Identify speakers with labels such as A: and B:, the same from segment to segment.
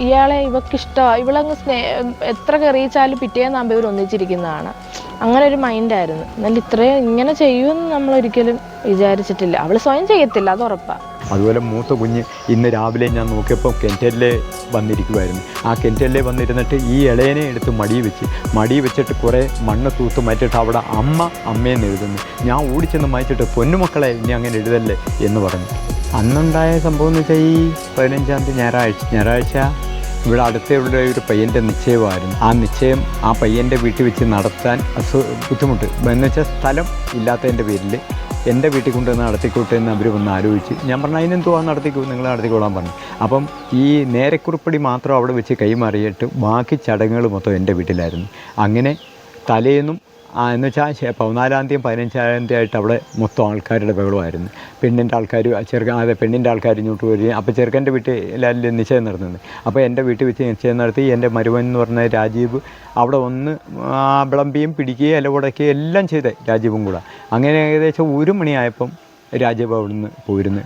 A: ഇയാളെ ഇവക്ക് ഇഷ്ടമാണ് ഇവളങ്ങ് സ്നേ എത്ര കറിയിച്ചാലും പിറ്റേന്നാകുമ്പോൾ ഇവർ ഒന്നിച്ചിരിക്കുന്നതാണ്. അങ്ങനെ ഒരു മൈൻഡായിരുന്നു എന്നാൽ ഇത്രയും ഇങ്ങനെ ചെയ്യുമെന്ന് നമ്മൾ ഒരിക്കലും വിചാരിച്ചിട്ടില്ല. അവൾ സ്വയം ചെയ്യത്തില്ല അത് ഉറപ്പാണ്
B: അതുപോലെ മൂത്ത കുഞ്ഞ് ഇന്ന് രാവിലെ ഞാൻ നോക്കിയപ്പോൾ കെന്റലിലെ വന്നിരിക്കുമായിരുന്നു ആ കെന്റലിലെ വന്നിരുന്നിട്ട് ഈ ഇളയനെ എടുത്ത് മടി വെച്ച് മടി വെച്ചിട്ട് കുറേ മണ്ണ് തൂത്ത് മാറ്റിയിട്ട് അവിടെ അമ്മ അമ്മയെന്ന് എഴുതുന്നു. ഞാൻ ഓടിച്ചെന്ന് മാറ്റിയിട്ട് പൊന്നുമക്കളെ ഇനി അങ്ങനെ എഴുതല്ലേ എന്ന് പറഞ്ഞു. അന്നുണ്ടായ സംഭവം എന്ന് വെച്ചാൽ ഈ പതിനഞ്ചാം തീയതി ഞായറാഴ്ച ഞായറാഴ്ച ഇവിടെ അടുത്തുള്ള ഒരു പയ്യന്റെ നിശ്ചയമായിരുന്നു. ആ നിശ്ചയം ആ പയ്യന്റെ വീട്ടിൽ വെച്ച് നടത്താൻ ബുദ്ധിമുട്ട്. എന്ന് വെച്ചാൽ സ്ഥലം ഇല്ലാത്തതിന്റെ പേരിൽ എന്റെ വീട്ടിൽ കൊണ്ടുവന്ന് നടത്തിക്കോട്ടെ എന്ന് അവർ വന്ന് ആലോചിച്ച്. ഞാൻ പറഞ്ഞു അതിനെന്തോ ആ നടത്തിക്കോ? നിങ്ങൾ നടത്തിക്കോളാൻ പറഞ്ഞു. അപ്പം ഈ നേരക്കുറിപ്പടി മാത്രം അവിടെ വെച്ച് കൈമാറിയിട്ട് ബാക്കി ചടങ്ങുകൾ മൊത്തം എന്റെ വീട്ടിലായിരുന്നു. അങ്ങനെ തലേന്നും എന്ന് വെച്ചാൽ പതിനാലാം തീയതി പതിനഞ്ചാം തീയതി ആയിട്ട് അവിടെ മൊത്തം ആൾക്കാരുടെ ബഹളമായിരുന്നു പെണ്ണിന്റെ ആൾക്കാർ ചെറുക്കൻ അതെ പെണ്ണിന്റെ ആൾക്കാർ ഇങ്ങോട്ട് വരികയും അപ്പോൾ ചെറുക്കന്റെ വീട്ടിൽ നിശ്ചയം നടന്നത് അപ്പോൾ എന്റെ വീട്ടിൽ വെച്ച് നിശ്ചയം നടത്തി എന്റെ മരുവൻ എന്ന് പറഞ്ഞ രാജീവ് അവിടെ ഒന്ന് വിളമ്പിയും പിടിക്കുകയും ഇല ഉടക്കുകയും എല്ലാം ചെയ്തേ രാജീവും കൂടെ. അങ്ങനെ ഏകദേശം ഒരു മണിയായപ്പം രാജീവ് അവിടുന്ന് പോയിരുന്നു.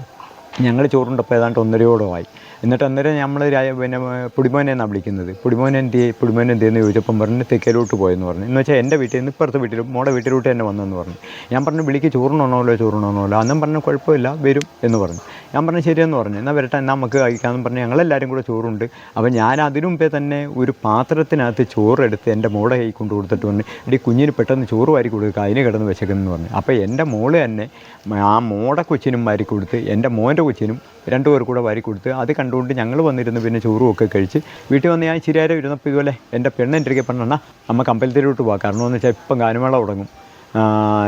B: ഞങ്ങൾ ചോറുണ്ടപ്പോൾ ഏതാണ്ട് ഒന്നരയോടമായി എന്നിട്ട് അന്നേരം നമ്മൾ പിന്നെ പുടിമോനെ എന്നാണ് വിളിക്കുന്നത്? പുടിമോൻ എന്ത് പുടിമോൻ എന്ത് ചെയ്യുന്നു ചോദിച്ചപ്പം പറഞ്ഞ് തെക്കലോട്ട് പോയെന്ന് പറഞ്ഞു. എന്ന് വെച്ചാൽ എന്റെ വീട്ടിൽ നിന്ന് ഇപ്പുറത്തെ വീട്ടിലും മോടെ വീട്ടിലോട്ട് തന്നെ വന്നെന്ന് പറഞ്ഞു. ഞാൻ പറഞ്ഞു വിളിക്ക് ചോറുണ്ടോണമല്ലോ ചോറുണ്ടോണമല്ലോ അന്നും പറഞ്ഞു കുഴപ്പമില്ല വരും എന്ന് പറഞ്ഞു. ഞാൻ പറഞ്ഞു ശരിയെന്ന് പറഞ്ഞു. എന്നാൽ വരട്ടെ എന്നാൽ നമുക്ക് കഴിക്കാമെന്ന് പറഞ്ഞ് ഞങ്ങളെല്ലാവരും കൂടെ ചോറുണ്ട്. അപ്പോൾ ഞാൻ അതിനു മുമ്പേ തന്നെ ഒരു പാത്രത്തിനകത്ത് ചോറെടുത്ത് എന്റെ മോടെ കൈ കൊണ്ട് കൊടുത്തിട്ട് പറഞ്ഞു ഇടി കുഞ്ഞിന് പെട്ടെന്ന് ചോറ് വാരി കൊടുക്കുക അതിന് കിടന്ന് വെച്ചേക്കുന്നു പറഞ്ഞു. അപ്പോൾ എന്റെ മോൾ തന്നെ ആ മോടെ കൊച്ചിനും വാരി കൊടുത്ത് എന്റെ മോന്റെ കൊച്ചിനും രണ്ടു പേർ കൂടെ വാരി കൊടുത്ത് അത് കണ്ടുകൊണ്ട് ഞങ്ങൾ വന്നിരുന്ന് പിന്നെ ചോറും ഒക്കെ കഴിച്ച് വീട്ടിൽ വന്ന് ഞാൻ നേരം ഇരുന്നപ്പോൾ ഇതുപോലെ എന്റെ പെണ്ണ് എന്റെ അടുക്കെ പെണ്ണെണ്ണ നമുക്ക് അമ്പലത്തിലോട്ട് പോകാം കാരണം എന്ന് വെച്ചാൽ ഇപ്പം ഗാനമേള തുടങ്ങും.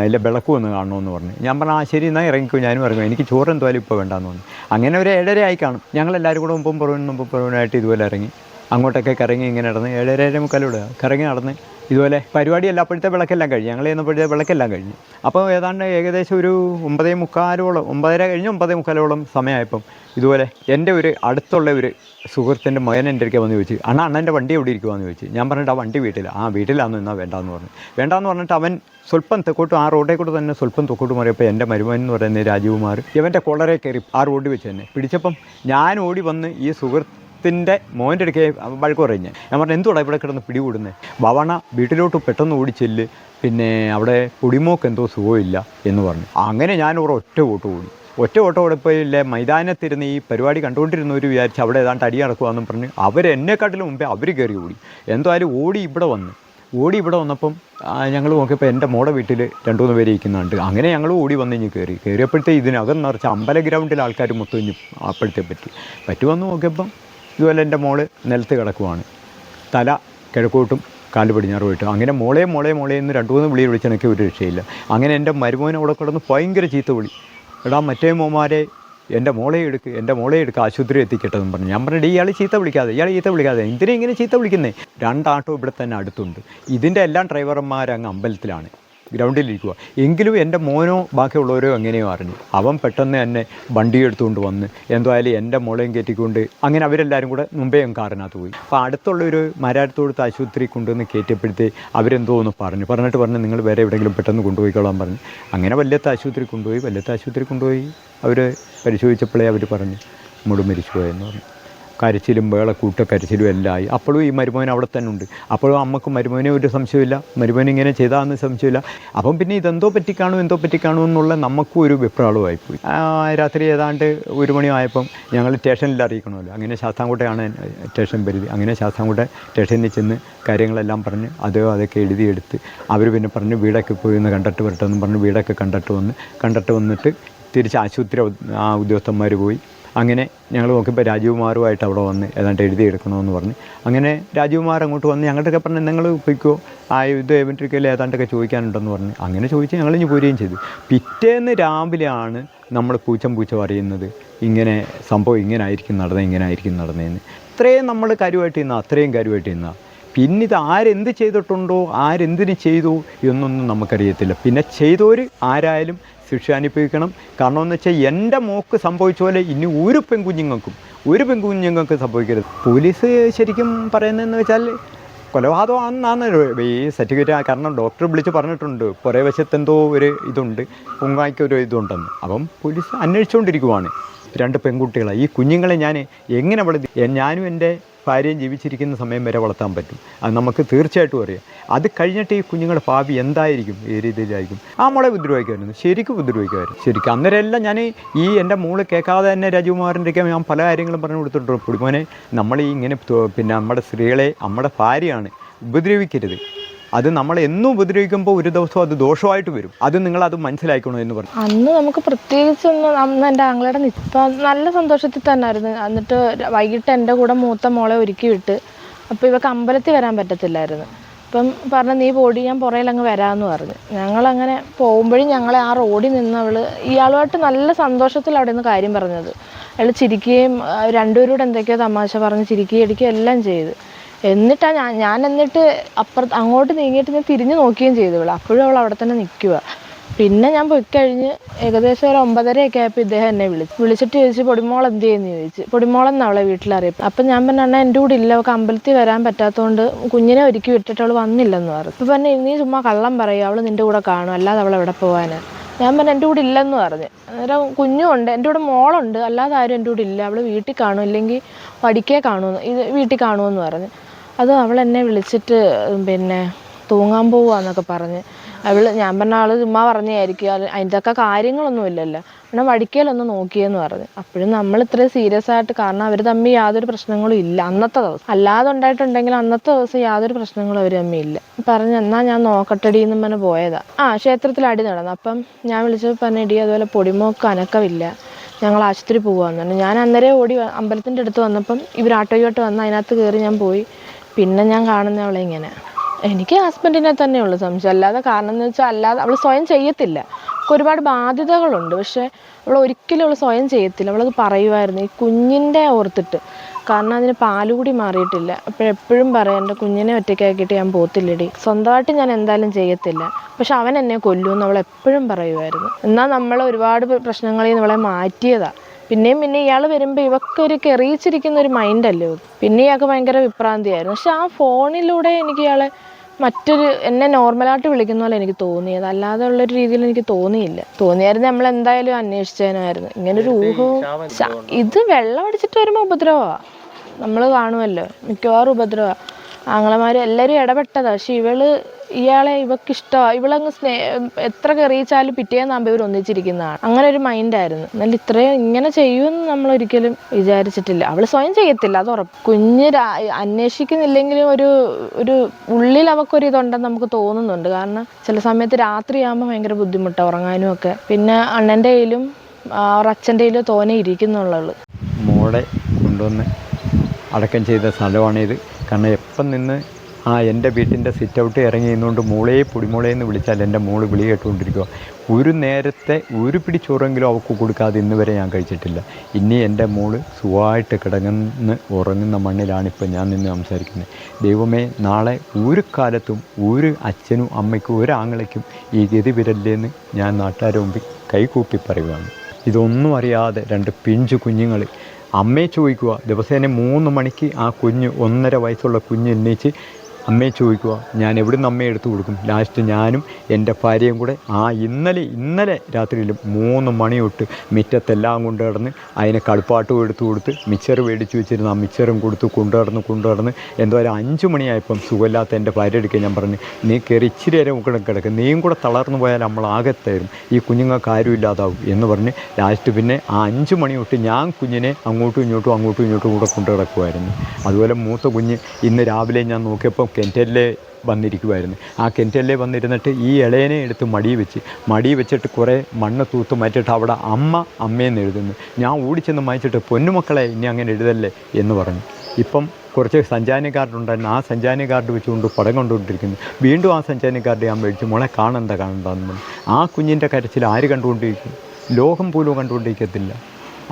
B: ഇല്ല വിളക്ക് വന്ന് കാണണമെന്ന് പറഞ്ഞു. ഞാൻ പറഞ്ഞു ആ ശരി എന്നാൽ ഇറങ്ങിക്കോ ഞാനും ഇറങ്ങും. എനിക്ക് ചോറ് എന്തായാലും ഇപ്പോൾ വേണ്ടാന്ന് പറഞ്ഞു. അങ്ങനെ ഒരു ഏഴര ആയി കാണും. ഞങ്ങളെല്ലാവരും കൂടെ മുമ്പും പുറവിനും മുമ്പും പുറവിനായിട്ട് ഇതുപോലെ ഇറങ്ങി. അങ്ങോട്ടൊക്കെ കറങ്ങി ഇങ്ങനെ നടന്ന് ഏഴര ഏഴര മുക്കാലൂടെ കറങ്ങി നടന്ന് ഇതുപോലെ പരിപാടി എല്ലാപ്പോഴത്തെ വിളക്കെല്ലാം കഴിഞ്ഞു. ഞങ്ങൾ ചെയ്യുന്നപ്പോഴത്തെ വിളക്കെല്ലാം കഴിഞ്ഞു. അപ്പോൾ ഏതാണ്ട് ഏകദേശം ഒരു ഒമ്പതേ മുക്കാലോളം ഒമ്പതര കഴിഞ്ഞ് ഒമ്പതേ മുക്കാലോളം സമയമായപ്പം ഇതുപോലെ എന്റെ ഒരു അടുത്തുള്ള ഒരു സുഹൃത്തിന്റെ മകൻ എന്റെ അടുക്കെ വന്ന് ചോദിച്ചു അണ്ണാ അണ്ണന്റെ വണ്ടി എവിടെ ഇരിക്കുവാന്ന് ചോദിച്ചു. ഞാൻ പറഞ്ഞിട്ട് ആ വണ്ടി വീട്ടിൽ ആ വീട്ടിലാണെന്ന് എന്നാൽ വേണ്ടാന്ന് പറഞ്ഞു. വേണ്ടാന്ന് പറഞ്ഞിട്ട് അവൻ സ്വല്പം തെക്കോട്ട് ആ റോഡേ കൂടെ തന്നെ സ്വല്പം തെക്കോട്ട് മാറിയപ്പോൾ എന്റെ മരുമകൻ എന്ന് പറയുന്നത് രാജീവ്കുമാർ ഇവന്റെ കൊളറെ കയറി ആ റോഡിൽ വെച്ച് തന്നെ പിടിച്ചപ്പം ഞാൻ ഓടി വന്ന് ഈ സുഹൃത്തിന്റെ മോന്റെ അടുക്കെ വഴക്ക് പറഞ്ഞു ഞാൻ. പറഞ്ഞു എന്തുവാടാ ഇവിടെ കിടന്ന് പിടികൂടുന്നത് ഭവണ വീട്ടിലോട്ട് പെട്ടെന്ന് ഓടി ചെല്ല്. പിന്നെ അവിടെ പൊടിമോക്ക് എന്തോ സുഖമില്ല എന്ന് പറഞ്ഞു. അങ്ങനെ ഞാൻ ഒരു ഒറ്റ ഓട്ട് ഓടി ഒറ്റ ഓട്ടം ഓടിപ്പോയില്ലേ മൈതാനത്തിരുന്ന് ഈ പരിപാടി കണ്ടുകൊണ്ടിരുന്നവർ വിചാരിച്ച് അവിടെ ഏതാണ്ട് അടി നടക്കുവാന്നും പറഞ്ഞ് അവരെന്നെക്കാട്ടിലും മുമ്പേ അവർ കയറി ഓടി. എന്തായാലും ഓടി ഇവിടെ വന്ന്. ഓടി ഇവിടെ വന്നപ്പം ഞങ്ങൾ നോക്കിയപ്പോൾ എന്റെ മോടെ വീട്ടിൽ രണ്ടു മൂന്ന് പേര് ഇരിക്കുന്നുണ്ട്. അങ്ങനെ ഞങ്ങൾ ഓടി വന്ന് ഇഞ്ഞ് കയറി. കയറിയപ്പോഴത്തെ ഇതിനകം നിറച്ച് അമ്പല ഗ്രൗണ്ടിൽ ആൾക്കാർ മൊത്തം ഇഞ്ഞ് അപ്പോഴത്തെ പറ്റി. പറ്റുമെന്ന് നോക്കിയപ്പം ഇതുപോലെ എന്റെ മോൾ നിലത്ത് കിടക്കുവാണ്. തല കിഴക്കോട്ടും കാൽ പടിഞ്ഞാറുമായിട്ട്. അങ്ങനെ മോളെ മോളെ മോളെ എന്ന് രണ്ട് മൂന്ന് വിളി വിളിച്ചെനിക്ക് ഒരു രക്ഷയില്ല. അങ്ങനെ എന്റെ മരുമോനെ അവിടെ കിടന്ന് ഭയങ്കര ചീത്ത വിളി. എടാ മറ്റേ മോമാരെ എന്റെ മോളെ എടുക്ക് എന്റെ മോളെ എടുക്കുക ആശുപത്രി എത്തിക്കട്ടെ എന്ന് പറഞ്ഞു. ഞാൻ പറഞ്ഞു ഇയാൾ ചീത്ത വിളിക്കാതെ ഇയാൾ ചീത്ത വിളിക്കാതെ എന്തിനാ ഇങ്ങനെ ചീത്ത വിളിക്കുന്നേ? രണ്ടാട്ടോ ഇവിടെ തന്നെ അടുത്തുണ്ട്. ഇതിന്റെ എല്ലാം ഡ്രൈവർമാരങ്ങ് അമ്പലത്തിലാണ്. ഗ്രൗണ്ടിലിരിക്കുക. എങ്കിലും എന്റെ മോനോ ബാക്കിയുള്ളവരോ എങ്ങനെയോ അറിഞ്ഞു. അവൻ പെട്ടെന്ന് തന്നെ വണ്ടി എടുത്തുകൊണ്ട് വന്ന് എന്തായാലും എന്റെ മോളെയും കയറ്റിക്കൊണ്ട് അങ്ങനെ അവരെല്ലാവരും കൂടെ മുമ്പേ കാറിനകത്ത് പോയി. അപ്പോൾ അടുത്തുള്ളൊരു മരാരത്തോടുത്ത് ആശുപത്രി കൊണ്ടുവന്ന് കയറ്റിയപ്പോഴത്തേ അവരെന്തോ ഒന്ന് പറഞ്ഞു. പറഞ്ഞിട്ട് പറഞ്ഞു നിങ്ങൾ വേറെ എവിടെയെങ്കിലും പെട്ടെന്ന് കൊണ്ടുപോയിക്കോളാൻ പറഞ്ഞു. അങ്ങനെ വല്ലത്തെ ആശുപത്രി കൊണ്ടുപോയി. വല്ലത്തെ ആശുപത്രി കൊണ്ടുപോയി. അവർ പരിശോധിച്ചപ്പോഴേ അവർ പറഞ്ഞു മുടി മരിച്ചു പോയെന്ന് പറഞ്ഞു. കരച്ചിലും വേളക്കൂട്ട കൂട്ട കരച്ചിലും എല്ലാം ആയി. അപ്പോഴും ഈ മരുമോൻ അവിടെ തന്നെ ഉണ്ട്. അപ്പോഴും അമ്മയ്ക്ക് മരുമോനെ ഒരു സംശയമില്ല മരുമോൻ ഇങ്ങനെ ചെയ്താന്ന് സംശയമില്ല അപ്പം പിന്നെ ഇതെന്തോ പറ്റിക്കാണോ എന്തോ പറ്റിക്കാണോ എന്നുള്ള നമുക്കും ഒരു വിപ്രാളമായിപ്പോയി രാത്രി ഏതാണ്ട് ഒരു മണിയായപ്പം ഞങ്ങൾ സ്റ്റേഷനിൽ അറിയിക്കണമല്ലോ. അങ്ങനെ ശാസ്താംകോട്ടയാണ് സ്റ്റേഷൻ പരിധി. അങ്ങനെ ശാസ്താംകോട്ട സ്റ്റേഷനിൽ ചെന്ന് കാര്യങ്ങളെല്ലാം പറഞ്ഞ് അത് അതൊക്കെ എഴുതിയെടുത്ത് അവർ പിന്നെ പറഞ്ഞ് വീടൊക്കെ പോയി ഒന്ന് കണ്ടിട്ട് വരട്ടെ എന്ന് പറഞ്ഞ് വീടൊക്കെ കണ്ടിട്ട് വന്ന് കണ്ടിട്ട് വന്നിട്ട് തിരിച്ച് ആശുപത്രി ആ ഉദ്യോഗസ്ഥന്മാർ പോയി. അങ്ങനെ ഞങ്ങൾ നോക്കിയപ്പോൾ രാജീവ്കുമാറുമായിട്ട് അവിടെ വന്ന് ഏതാണ്ട് എഴുതിയെടുക്കണമെന്ന് പറഞ്ഞ്. അങ്ങനെ രാജീവ്കുമാർ അങ്ങോട്ട് വന്ന് ഞങ്ങളുടെയൊക്കെ പറഞ്ഞ് നിങ്ങൾ പൊയ്ക്കോ ആ ഇത് എവൻട്രിക്കൽ ഏതാണ്ടൊക്കെ ചോദിക്കാനുണ്ടെന്ന് പറഞ്ഞ്. അങ്ങനെ ചോദിച്ച് ഞങ്ങൾ ഇനി പോരുകയും ചെയ്തു. പിറ്റേന്ന് രാവിലെയാണ് നമ്മൾ പൂച്ചം പൂച്ച പറയുന്നത് ഇങ്ങനെ സംഭവം ഇങ്ങനെ ആയിരിക്കും നടന്നത് ഇങ്ങനെ ആയിരിക്കും നടന്നതെന്ന്. ഇത്രയും നമ്മൾ കരുവായിട്ട് നിന്ന അത്രയും കരുവായിട്ട് നിന്ന. പിന്നെ ഇത് ആരെന്ത് ചെയ്തിട്ടുണ്ടോ ആരെന്തിന് ചെയ്തു എന്നൊന്നും നമുക്കറിയത്തില്ല. പിന്നെ ചെയ്തവർ ആരായാലും ശിക്ഷ അനുഭവിക്കണം. കാരണം എന്ന് വെച്ചാൽ എന്റെ മോക്ക് സംഭവിച്ച പോലെ ഇനി ഒരു പെൺകുഞ്ഞുങ്ങൾക്കും ഒരു പെൺകുഞ്ഞുങ്ങൾക്ക് സംഭവിക്കരുത്. പോലീസ് ശരിക്കും പറയുന്നതെന്ന് വെച്ചാൽ കൊലപാതകമാണെന്നാണ് ഈ സർട്ടിഫിക്കറ്റ്. കാരണം ഡോക്ടർ വിളിച്ച് പറഞ്ഞിട്ടുണ്ട് പുറേ വശത്തെന്തോ ഒരു ഇതുണ്ട് പൊങ്ങായ്ക്ക് ഒരു ഇതുണ്ടെന്ന്. അപ്പം പോലീസ് അന്വേഷിച്ചുകൊണ്ടിരിക്കുവാണ്. രണ്ട് പെൺകുട്ടികളാണ് ഈ കുഞ്ഞുങ്ങളെ ഞാൻ എങ്ങനെ വളർത്തി ഞാനും എന്റെ ഭാര്യയും ജീവിച്ചിരിക്കുന്ന സമയം വരെ വളർത്താൻ പറ്റും. അത് നമുക്ക് തീർച്ചയായിട്ടും അറിയാം. അത് കഴിഞ്ഞിട്ട് ഈ കുഞ്ഞുങ്ങളുടെ ഭാവി എന്തായിരിക്കും? ഈ രീതിയിലായിരിക്കും. ആ മോളെ ഉപദ്രവിക്കുമായിരുന്നു. ശരിക്കും ഉപദ്രവിക്കുമായിരുന്നു. ശരിക്കും. അന്നേരമെല്ലാം ഞാൻ ഈ എന്റെ മോൾ കേൾക്കാതെ തന്നെ രാജകുമാറിന്റെ ഒക്കെ ഞാൻ പല കാര്യങ്ങളും പറഞ്ഞു കൊടുത്തിട്ടുണ്ട്. പുടിമോനെ നമ്മൾ ഈ ഇങ്ങനെ പിന്നെ നമ്മുടെ സ്ത്രീകളെ നമ്മുടെ ഭാര്യയാണ് ഉപദ്രവിക്കരുത്. അത് നമ്മൾ എന്നും ഉപദ്രവിക്കുമ്പോൾ ഒരു ദിവസം അത് ദോഷമായിട്ട് വരും. അത് നിങ്ങൾ അത് മനസ്സിലാക്കണം എന്ന് പറഞ്ഞു.
A: അന്ന് നമുക്ക് പ്രത്യേകിച്ച് ഒന്ന് അന്ന് എന്റെ ആങ്ങളുടെ നിപ്പ നല്ല സന്തോഷത്തിൽ തന്നെയായിരുന്നു എന്നിട്ട് വൈകിട്ട് എന്റെ കൂടെ മൂത്ത മോളെ ഒരുക്കി വിട്ട് അപ്പോൾ ഇവക്ക് അമ്പലത്തിൽ വരാൻ പറ്റത്തില്ലായിരുന്നു. അപ്പം പറഞ്ഞു നീ പോടി ഞാൻ പുറയിലങ്ങ് വരാമെന്ന് പറഞ്ഞു. ഞങ്ങളങ്ങനെ പോകുമ്പോഴും ഞങ്ങളെ ആ റോഡിൽ നിന്ന് അവൾ ഇയാളുമായിട്ട് നല്ല സന്തോഷത്തിൽ അവിടെ നിന്ന് കാര്യം പറഞ്ഞത്. അയാൾ ചിരിക്കുകയും രണ്ടുപേരോട് എന്തൊക്കെയോ തമാശ പറഞ്ഞ് ചിരിക്കുകയും അടിക്കുകയും എല്ലാം ചെയ്തു. എന്നിട്ടാ ഞാൻ ഞാൻ എന്നിട്ട് അപ്പുറത്ത് അങ്ങോട്ട് നീങ്ങിയിട്ട് ഞാൻ തിരിഞ്ഞു നോക്കുകയും ചെയ്തു ഇവൾ. അപ്പോഴും അവൾ അവിടെ തന്നെ നിൽക്കുക പിന്നെ ഞാൻ പോയി കഴിഞ്ഞ് ഏകദേശം ഒരു ഒമ്പതരയൊക്കെ ആയപ്പോൾ ഇദ്ദേഹം എന്നെ വിളിച്ചു വിളിച്ചിട്ട് ചോദിച്ചു പൊടിമോൾ എന്ത് ചെയ്യുന്നു ചോദിച്ചു പൊടിമോളെന്ന് അവളെ വീട്ടിലറിയപ്പോൾ അപ്പം ഞാൻ പറഞ്ഞ അണ്ണാ എന്റെ കൂടെ ഇല്ല. അവൾക്ക് അമ്പലത്തിൽ വരാൻ പറ്റാത്തതുകൊണ്ട് കുഞ്ഞിനെ ഒരുക്കി വിട്ടിട്ട് അവൾ വന്നില്ലെന്ന് പറഞ്ഞു. ഇപ്പം പറഞ്ഞു നീ ചുമ്മാ കള്ളം പറയും. അവൾ നിന്റെ കൂടെ കാണും. അല്ലാതെ അവൾ എവിടെ പോകാനാ ഞാൻ പറഞ്ഞു എന്റെ കൂടെ ഇല്ലെന്ന് പറഞ്ഞു. അന്നേരം കുഞ്ഞുണ്ട്. എന്റെ കൂടെ മോളുണ്ട്. അല്ലാതെ ആരും എന്റെ കൂടെ ഇല്ല. അവൾ വീട്ടിൽ കാണും. ഇല്ലെങ്കിൽ വടിക്കേ കാണുമെന്ന് ഇത് വീട്ടിൽ കാണുമെന്ന് പറഞ്ഞു. അത് അവൾ എന്നെ വിളിച്ചിട്ട് പിന്നെ തൂങ്ങാൻ പോവാന്നൊക്കെ പറഞ്ഞ്. അവൾ ഞാൻ പറഞ്ഞ ആൾ ചുമ്മാ പറഞ്ഞായിരിക്കും. അതിന്റെയൊക്കെ കാര്യങ്ങളൊന്നും ഇല്ലല്ലോ. പിന്നെ വടിക്കലൊന്ന് നോക്കിയെന്ന് പറഞ്ഞു. അപ്പോഴും നമ്മൾ ഇത്രയും സീരിയസ് ആയിട്ട് കാരണം അവർ തമ്മിൽ യാതൊരു പ്രശ്നങ്ങളും ഇല്ല. അന്നത്തെ ദിവസം. അല്ലാതെ ഉണ്ടായിട്ടുണ്ടെങ്കിൽ അന്നത്തെ ദിവസം യാതൊരു പ്രശ്നങ്ങളും അവർ തമ്മിൽ ഇല്ല. പറഞ്ഞു എന്നാ ഞാൻ നോക്കട്ടെടി എന്നും പറഞ്ഞ് പോയതാ. ആ ക്ഷേത്രത്തിൽ അടി നടന്നു. അപ്പം ഞാൻ വിളിച്ചപ്പോൾ പറഞ്ഞ ഇടി അതുപോലെ പൊടിമോക്ക് അനക്കമില്ല ഞങ്ങൾ ആശുപത്രി പോകാമെന്ന് പറഞ്ഞു. ഞാൻ അന്നേരം ഓടി അമ്പലത്തിന്റെ അടുത്ത് വന്നപ്പം ഇവർ ആട്ടോയോട്ട് വന്ന് അതിനകത്ത് കയറി ഞാൻ പോയി. പിന്നെ ഞാൻ കാണുന്ന അവളെ ഇങ്ങനെ. എനിക്ക് ഹസ്ബൻഡിനെ തന്നെ ഉള്ളു സംശയം. അല്ലാതെ കാരണം എന്ന് വെച്ചാൽ അല്ലാതെ അവൾ സ്വയം ചെയ്യത്തില്ല. അവൾക്ക് ഒരുപാട് ബാധ്യതകളുണ്ട്. പക്ഷെ അവൾ ഒരിക്കലും അവൾ സ്വയം ചെയ്യത്തില്ല. അവളത് പറയുമായിരുന്നു ഈ കുഞ്ഞിന്റെ ഓർത്തിട്ട്. കാരണം അതിന് പാലുകൂടി മാറിയിട്ടില്ല. അപ്പോഴെപ്പോഴും പറയാം എന്റെ കുഞ്ഞിനെ ഒറ്റയ്ക്കാക്കിയിട്ട് ഞാൻ പോത്തില്ലടി. സ്വന്തമായിട്ട് ഞാൻ എന്തായാലും ചെയ്യത്തില്ല. പക്ഷെ അവൻ എന്നെ കൊല്ലുമെന്ന് അവൾ എപ്പോഴും പറയുമായിരുന്നു എന്നാൽ നമ്മൾ ഒരുപാട് പ്ര- പ്രശ്നങ്ങളിൽ നിന്ന് അവളെ മാറ്റിയതാ. പിന്നെയും പിന്നെ ഇയാൾ വരുമ്പോൾ ഇവക്കൊരു കെറിയിച്ചിരിക്കുന്ന ഒരു മൈൻഡല്ലേ പിന്നെ ഇയാൾക്ക് ഭയങ്കര വിഭ്രാന്തിയായിരുന്നു. പക്ഷെ ആ ഫോണിലൂടെ എനിക്ക് ഇയാളെ മറ്റൊരു എന്നെ നോർമലായിട്ട് വിളിക്കുന്ന പോലെ എനിക്ക് തോന്നിയത്. അല്ലാതെ ഉള്ളൊരു രീതിയിൽ എനിക്ക് തോന്നിയില്ല. തോന്നിയായിരുന്നു നമ്മൾ എന്തായാലും അന്വേഷിച്ചതിനായിരുന്നു. ഇങ്ങനൊരു ഊഹവും ഇത് വെള്ളം അടിച്ചിട്ട് വരുമ്പോൾ ഉപദ്രവമാണ് നമ്മൾ കാണുമല്ലോ. മിക്കവാറും ഉപദ്രവമാണ് ആങ്ങളമാർ എല്ലാവരും ഇടപെട്ടതാ. പക്ഷെ ഇവൾ ഇയാളെ ഇവക്ക് ഇഷ്ടമാണ് ഇവളങ്ങ് സ്നേ എത്ര കെറിയിച്ചാലും പിറ്റേന്നാകുമ്പോൾ ഇവർ ഒന്നിച്ചിരിക്കുന്നതാണ് അങ്ങനെ ഒരു മൈൻഡായിരുന്നു എന്നാൽ ഇത്രയും ഇങ്ങനെ ചെയ്യുമെന്ന് നമ്മൾ ഒരിക്കലും വിചാരിച്ചിട്ടില്ല. അവൾ സ്വയം ചെയ്യത്തില്ല അത് ഉറപ്പ്. കുഞ്ഞ് അന്വേഷിക്കുന്നില്ലെങ്കിലും ഒരു ഒരു ഉള്ളിൽ അവക്കൊരു ഇതുണ്ടെന്ന് നമുക്ക് തോന്നുന്നുണ്ട്. കാരണം ചില സമയത്ത് രാത്രിയാകുമ്പോൾ ഭയങ്കര ബുദ്ധിമുട്ടാണ് ഉറങ്ങാനും ഒക്കെ. പിന്നെ അണ്ണന്റെ കയ്യിലും അവർ അച്ഛന്റെ കയ്യിലും തോനെ ഇരിക്കുന്നുള്ളത്
B: മോളെ കൊണ്ടുവന്ന് അടക്കം ചെയ്ത സ്ഥലമാണിത്. കാരണം എപ്പം നിന്ന് ആ എന്റെ വീട്ടിന്റെ സിറ്റ് ഔട്ട് ഇറങ്ങി നിന്നുകൊണ്ട് മൂളേ പൊടിമോളേ എന്ന് വിളിച്ചാൽ എന്റെ മൂൾ വിളി കേട്ടുകൊണ്ടിരിക്കുക. ഒരു നേരത്തെ ഒരു പിടി ചോറെങ്കിലും അവൾക്ക് കൊടുക്കാതെ ഇന്ന് വരെ ഞാൻ കഴിച്ചിട്ടില്ല. ഇനി എന്റെ മൂൾ സുഖമായിട്ട് കിടങ്ങുന്ന ഉറങ്ങുന്ന മണ്ണിലാണിപ്പോൾ ഞാൻ നിന്ന് സംസാരിക്കുന്നത്. ദൈവമേ നാളെ ഒരു കാലത്തും ഒരു അച്ഛനും അമ്മയ്ക്കും ഒരു ആങ്ങളയ്ക്കും ഈ ഗതി വിരല്ലേന്ന് ഞാൻ നാട്ടുകാരുടെ മുമ്പിൽ കൈകൂപ്പി പറയുകയാണ്. ഇതൊന്നും അറിയാതെ രണ്ട് പിഞ്ചു കുഞ്ഞുങ്ങൾ അമ്മയെ ചോദിക്കുക ദിവസേന മൂന്ന് മണിക്ക് ആ കുഞ്ഞ് ഒന്നര വയസ്സുള്ള കുഞ്ഞ് എണ്ണീച്ച് അമ്മയെ ചോദിക്കുക ഞാൻ എവിടെ നിന്ന് അമ്മയെ എടുത്തു കൊടുക്കും? ലാസ്റ്റ് ഞാനും എന്റെ ഭാര്യയും കൂടെ ആ ഇന്നലെ ഇന്നലെ രാത്രിയിൽ മൂന്ന് മണി തൊട്ട് മിറ്റത്തെല്ലാം കൊണ്ടു കിടന്ന് അതിനെ കളിപ്പാട്ടും എടുത്തു കൊടുത്ത് മിക്സർ മേടിച്ച് വെച്ചിരുന്ന ആ മിക്സറും കൊടുത്ത് കൊണ്ടു നടന്ന് കൊണ്ടു നടന്ന് എന്തോ ഒരു അഞ്ച് മണിയായപ്പം സുഖമില്ലാത്ത എന്റെ ഭാര്യ എടുക്കാൻ ഞാൻ പറഞ്ഞു നീ കയറി ഇച്ചിരി നേരം കൂടെ കിടക്കും നീയും കൂടെ തളർന്നു പോയാൽ നമ്മൾ ആകത്തായിരുന്നു ഈ കുഞ്ഞുങ്ങൾക്ക് ആരും ഇല്ലാതാവും എന്ന് പറഞ്ഞ് ലാസ്റ്റ് പിന്നെ ആ അഞ്ച് മണി തൊട്ട് ഞാൻ കുഞ്ഞിനെ അങ്ങോട്ടും ഇങ്ങോട്ടും അങ്ങോട്ടും ഇങ്ങോട്ടും കൂടെ കൊണ്ടു കിടക്കുമായിരുന്നു അതുപോലെ മൂത്ത കുഞ്ഞ് ഇന്ന് രാവിലെ ഞാൻ നോക്കിയപ്പോൾ കെന്റലിലെ വന്നിരിക്കുമായിരുന്നു ആ കെന്റലിലെ വന്നിരുന്നിട്ട് ഈ ഇളയനെ എടുത്ത് മടി വെച്ച് മടി വെച്ചിട്ട് കുറേ മണ്ണ് തൂത്ത് മാറ്റിയിട്ട് അവിടെ അമ്മ അമ്മയെന്ന് എഴുതുന്നു. ഞാൻ ഓടിച്ചെന്ന് മായിച്ചിട്ട് പൊന്നുമക്കളെ ഇനി അങ്ങനെ എഴുതല്ലേ എന്ന് പറഞ്ഞു. ഇപ്പം കുറച്ച് സഞ്ചാരി കാർഡ് ഉണ്ടായിരുന്നു. ആ സഞ്ചാരി കാർഡ് വെച്ചുകൊണ്ട് പടം കൊണ്ടുകൊണ്ടിരിക്കുന്നു. വീണ്ടും ആ സഞ്ചാരി കാർഡ് ഞാൻ മേടിച്ച് മോളെ കാണണ്ട കാണണ്ടെന്ന്. ആ കുഞ്ഞിന്റെ കരച്ചിൽ ആര് കണ്ടുകൊണ്ടിരിക്കും? ലോകം പോലും കണ്ടുകൊണ്ടിരിക്കത്തില്ല.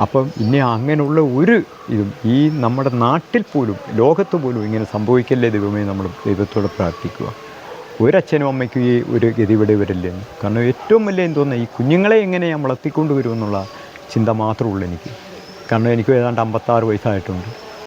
B: അപ്പം ഇനി അങ്ങനെയുള്ള ഒരു ഇതും ഈ നമ്മുടെ നാട്ടിൽ പോലും ലോകത്ത് പോലും ഇങ്ങനെ സംഭവിക്കല്ലേ ദൈവമേ നമ്മൾ ദൈവത്തോട് പ്രാർത്ഥിക്കുക. ഒരച്ഛനും അമ്മയ്ക്കും ഈ ഒരു ഗതിവിടെ വരില്ലേ? എന്ന്. കാരണം ഏറ്റവും വലിയ എന്തോന്നുന്നത് ഈ കുഞ്ഞുങ്ങളെ എങ്ങനെ ഞാൻ വളർത്തിക്കൊണ്ട് വരുമെന്നുള്ള ചിന്ത മാത്രമേ ഉള്ളൂ എനിക്ക്. കാരണം എനിക്ക് ഏതാണ്ട് അമ്പത്താറ് വയസ്സായിട്ടുണ്ട്.